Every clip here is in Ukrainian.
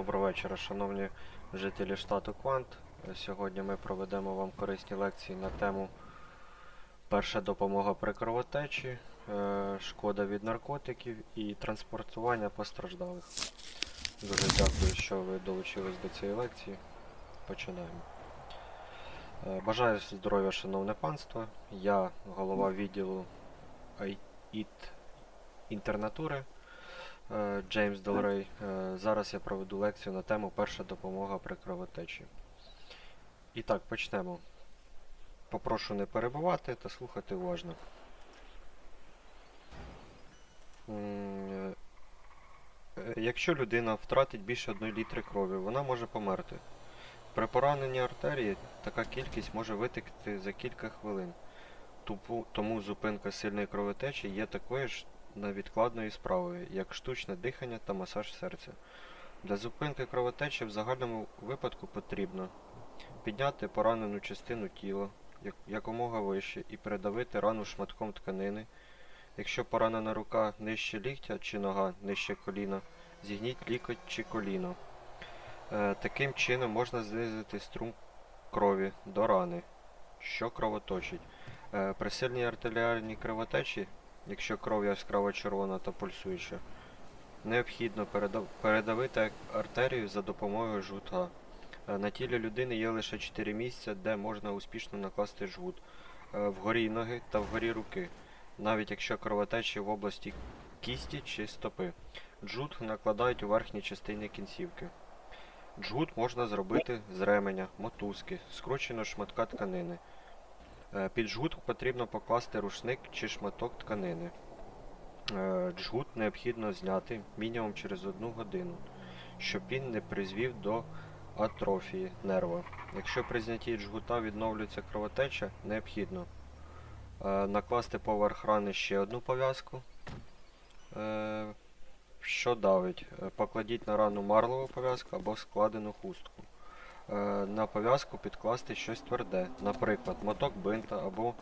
Доброго вечора, шановні жителі штату Квант. Сьогодні ми проведемо вам корисні лекції на тему Перша допомога при кровотечі, е, шкода від наркотиків і транспортування постраждалих. Дуже дякую, що ви долучились до цієї лекції. Починаємо. Е, Бажаю здоров'я, шановне панство. Я голова відділу ІТ інтернатури. Е, Джеймс Делрей. Е, Зараз я проведу лекцію на тему Перша допомога при кровотечі. І так, почнемо. Попрошу не перебувати та слухати уважно. Е, Якщо людина втратить більше 1 літри крові, вона може померти. При пораненні артерії така кількість може витекти за кілька хвилин. Тому зупинка сильної кровотечі є такою ж невідкладною справою, як штучне дихання та масаж серця. Для зупинки кровотечі в загальному випадку потрібно підняти поранену частину тіла якомога вище і передавити рану шматком тканини. Якщо поранена рука нижче ліктя чи нога нижче коліна, зігніть лікоть чи коліно. Е, таким чином можна знизити струм крові до рани, що кровоточить. Е, при сильній артеріальній кровотечі якщо кров яскраво червона та пульсуюча. Необхідно передавити артерію за допомогою жгута. Е, На тілі людини є лише 4 місця, де можна успішно накласти жгут. Е, Вгорі ноги та вгорі руки, навіть якщо кровотечі в області кісті чи стопи. Джут накладають у верхній частині кінцівки. Джгут можна зробити з ременя, мотузки, скрученого шматка тканини. Е, Під жгут потрібно покласти рушник чи шматок тканини. Е, Джгут необхідно зняти мінімум через одну годину, щоб він не призвів до атрофії нерва. Якщо при знятті джгута відновлюється кровотеча, необхідно е, накласти поверх рани ще одну пов'язку. Е, Що давить? Е, Покладіть на рану марлову пов'язку або складену хустку. Е, на пов'язку підкласти щось тверде, наприклад, моток бинта або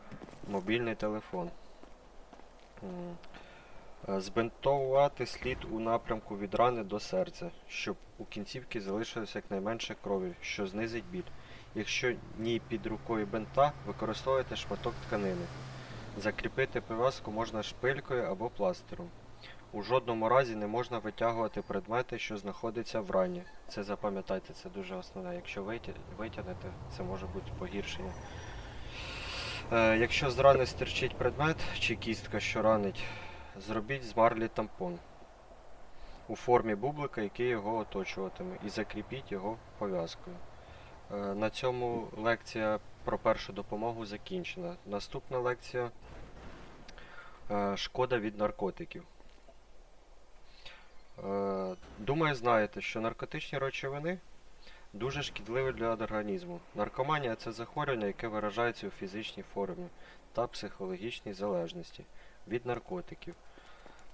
мобільний телефон. Е, Збинтовувати слід у напрямку від рани до серця, щоб у кінцівці залишилося якнайменше крові, що знизить біль. Якщо ні під рукою бинта, використовуйте шматок тканини. Закріпити пов'язку можна шпилькою або пластером. У жодному разі не можна витягувати предмети, що знаходяться в рані. Це запам'ятайте, це дуже основне. Якщо витя- витягнете, це може бути погіршення. Е, якщо з рани стирчить предмет чи кістка, що ранить, зробіть з марлі тампон у формі бублика, який його оточуватиме, і закріпіть його пов'язкою. Е, на цьому лекція про першу допомогу закінчена. Наступна лекція е, шкода від наркотиків. Е, Думаю, знаєте, що наркотичні речовини дуже шкідливі для організму. Наркоманія це захворювання, яке виражається у фізичній формі та психологічній залежності від наркотиків,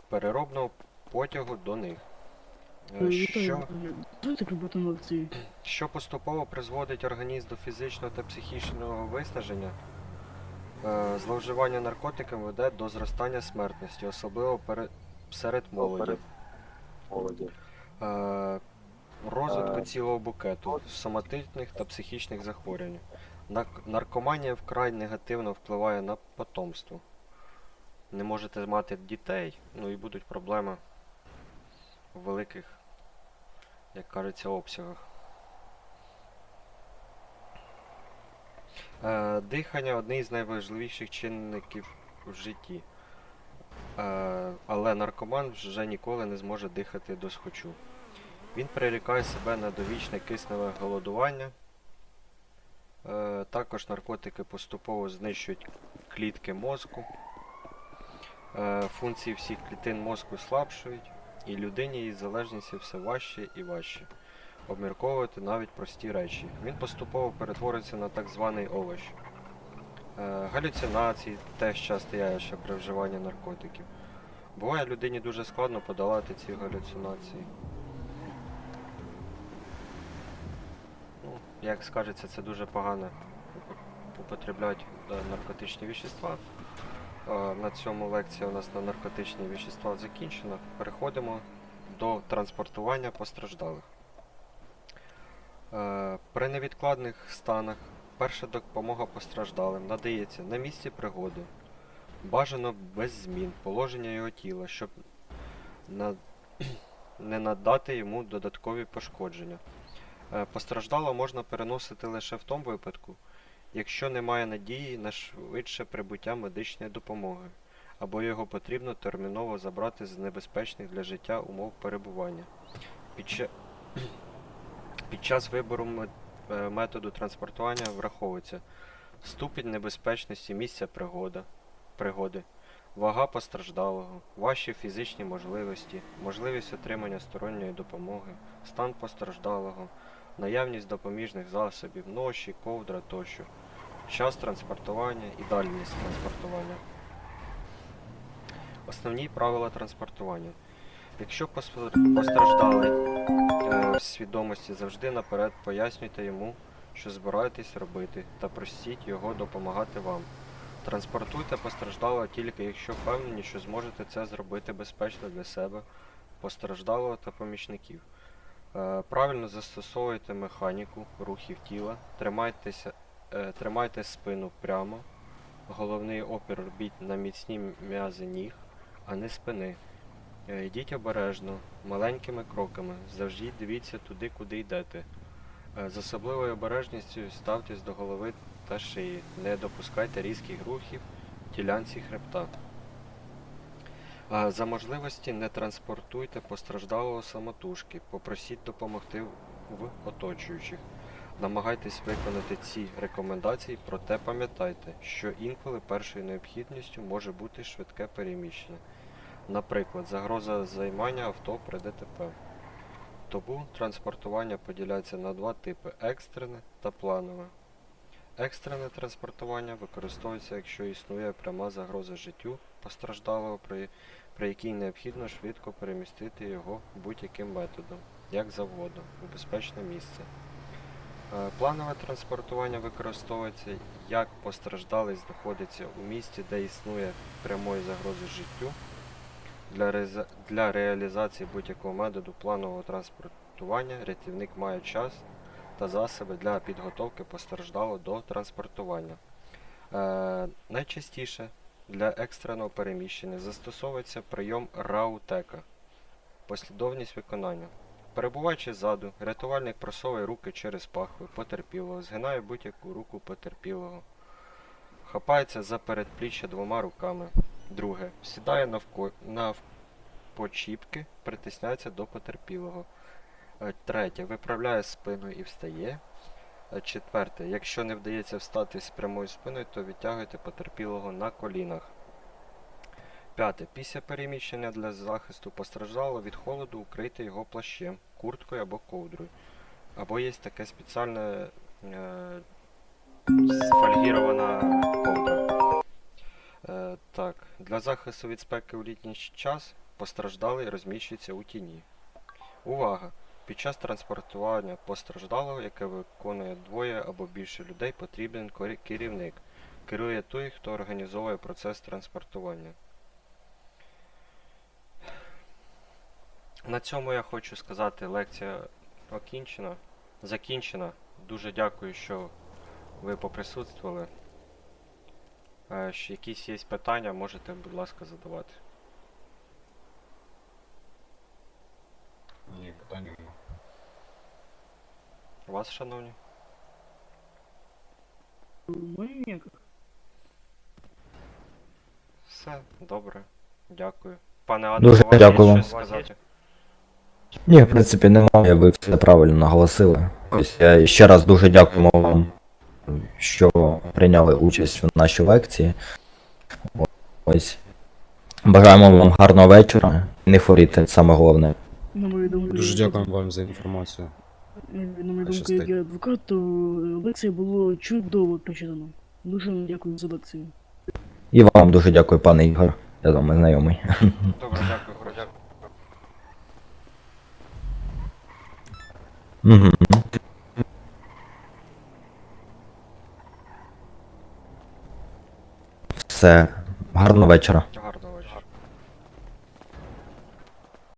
переробного потягу до них. Е, Що, роботу на лекції. що поступово призводить організм до фізичного та психічного виснаження, е, зловживання наркотиками веде до зростання смертності, особливо серед молоді. Молоді. Е, розвитку Е, цілого букету соматичних та психічних захворювань. Наркоманія вкрай негативно впливає на потомство. Не можете мати дітей, ну і будуть проблеми в великих, як кажеться, обсягах. Е, дихання одний з найважливіших чинників в житті. Е, але наркоман вже ніколи не зможе дихати досхочу. Він прирікає себе на довічне кисневе голодування. Е, також наркотики поступово знищують клітки мозку. Е, функції всіх клітин мозку слабшують, і людині її залежність все важче і важче. Обмірковувати навіть прості речі. Він поступово перетворюється на так званий овощ. Е, галюцинації теж часте явище при вживанні наркотиків. Буває людині дуже складно подолати ці галюцинації. Ну, як скажеться, це дуже погано уп- употребляють е, наркотичні вещества. Е, На цьому лекція у нас на наркотичні вещества закінчена. Переходимо до транспортування постраждалих. При невідкладних станах перша допомога постраждалим надається на місці пригоди. Бажано без змін положення його тіла, щоб на... не надати йому додаткові пошкодження. Е, Постраждало можна переносити лише в тому випадку, якщо немає надії на швидше прибуття медичної допомоги, або його потрібно терміново забрати з небезпечних для життя умов перебування. Під, Під час вибору е, методу транспортування враховується ступінь небезпечності місця пригода, пригоди, вага постраждалого, ваші фізичні можливості, можливість отримання сторонньої допомоги, стан постраждалого, наявність допоміжних засобів, ноші, ковдра тощо, час транспортування і дальність транспортування. Основні правила транспортування. Якщо пос- постраждалий е, в свідомості завжди наперед пояснюйте йому, що збираєтесь робити, та просіть його допомагати вам. Транспортуйте постраждалого тільки якщо впевнені, що зможете це зробити безпечно для себе, постраждалого та помічників. Е, Правильно застосовуйте механіку рухів тіла, тримайтеся, е, тримайте спину прямо, головний опір робіть на міцні м'язи ніг, а не спини. Е, Йдіть обережно, маленькими кроками, завжди дивіться туди, куди йдете. Е, З особливою обережністю ставтесь до голови та шиї. Не допускайте різких рухів ділянці хребта. Е, За можливості не транспортуйте постраждалого самотужки, попросіть допомогти в оточуючих. Намагайтесь виконати ці рекомендації, проте пам'ятайте, що інколи першою необхідністю може бути швидке переміщення. Наприклад, загроза займання авто при ДТП. Тому транспортування поділяється на два типи екстрене та планове. Екстрене транспортування використовується, якщо існує пряма загроза життю постраждалого, при, при якій необхідно швидко перемістити його будь-яким методом, як завгодно, у безпечне місце. Е, Планове транспортування використовується, як постраждалий знаходиться у місті, де існує прямої загрози життю, для, реза- для реалізації будь-якого методу планового транспортування рятівник має час та засоби для підготовки постраждалого до транспортування. Е, найчастіше для екстреного переміщення застосовується прийом раутека. Послідовність виконання. Перебуваючи ззаду, рятувальник просовує руки через пахви потерпілого, згинає будь-яку руку потерпілого. Хапається за передпліччя двома руками. Друге. Сідає навко... навпочіпки, притисняється до потерпілого. Е, Третє. Виправляє спину і встає. Е, Четверте. Якщо не вдається встати з прямою спиною, то відтягуйте потерпілого на колінах. П'яте. Після переміщення для захисту постраждалого від холоду укрийте його плащем, курткою або ковдрою. Або є таке спеціальне е, сфольгірована ковдра. Е, так, для захисту від спеки у літній час постраждалий розміщується у тіні. Увага! Під час транспортування постраждалого, яке виконує двоє або більше людей, потрібен керівник. Керує той, хто організовує процес транспортування. На цьому я хочу сказати, лекція окінчена. Закінчена. Дуже дякую, що ви поприсутствували. Е, ще якісь є питання, можете, будь ласка, задавати. Ні, питань нема. У вас, шановні? Ну, ніяких. Все, добре. Дякую. Пане Адам, Дуже у вас є дякую вам. щось сказати? Ні, в принципі, немає, ви все правильно наголосили. Ось я ще раз дуже дякуємо вам, що прийняли участь в нашій лекції. Ось. Бажаємо вам гарного вечора. Не хворійте, саме головне. На мою думку, Дуже дякуємо вам за інформацію. На мою думку, як я адвокат, то лекція було чудово прочитано. Дуже вам дякую за лекцію. І вам дуже дякую, пане Ігор. Я з вами знайомий. Добре, дякую, хорошо. Угу. Все. Гарного вечора.